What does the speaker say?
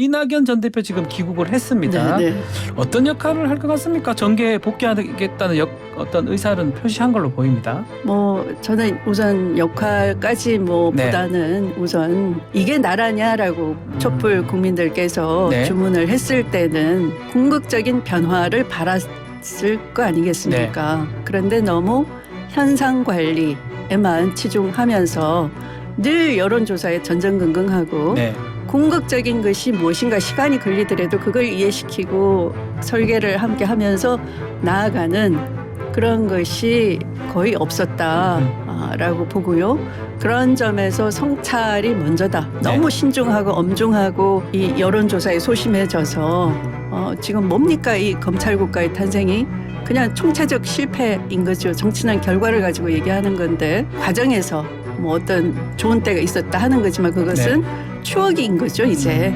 이낙연 전 대표 지금 귀국을 했습니다. 네, 네. 어떤 역할을 할 것 같습니까? 정계에 복귀하겠다는 역, 어떤 의사는 표시한 걸로 보입니다. 뭐 저는 우선 역할까지 뭐 네. 보다는 우선 이게 나라냐라고 촛불 국민들께서 네. 주문을 했을 때는 궁극적인 변화를 바랐을 거 아니겠습니까? 네. 그런데 너무 현상 관리에만 치중하면서 늘 여론조사에 전전긍긍하고 네. 궁극적인 것이 무엇인가 시간이 걸리더라도 그걸 이해시키고 설계를 함께 하면서 나아가는 그런 것이 거의 없었다라고 보고요. 그런 점에서 성찰이 먼저다. 네. 너무 신중하고 엄중하고 이 여론조사에 소심해져서 어, 지금 뭡니까 이 검찰국가의 탄생이 그냥 총체적 실패인 거죠. 정치는 결과를 가지고 얘기하는 건데 과정에서 뭐 어떤 좋은 때가 있었다 하는 거지만 그것은 추억인 거죠 이제.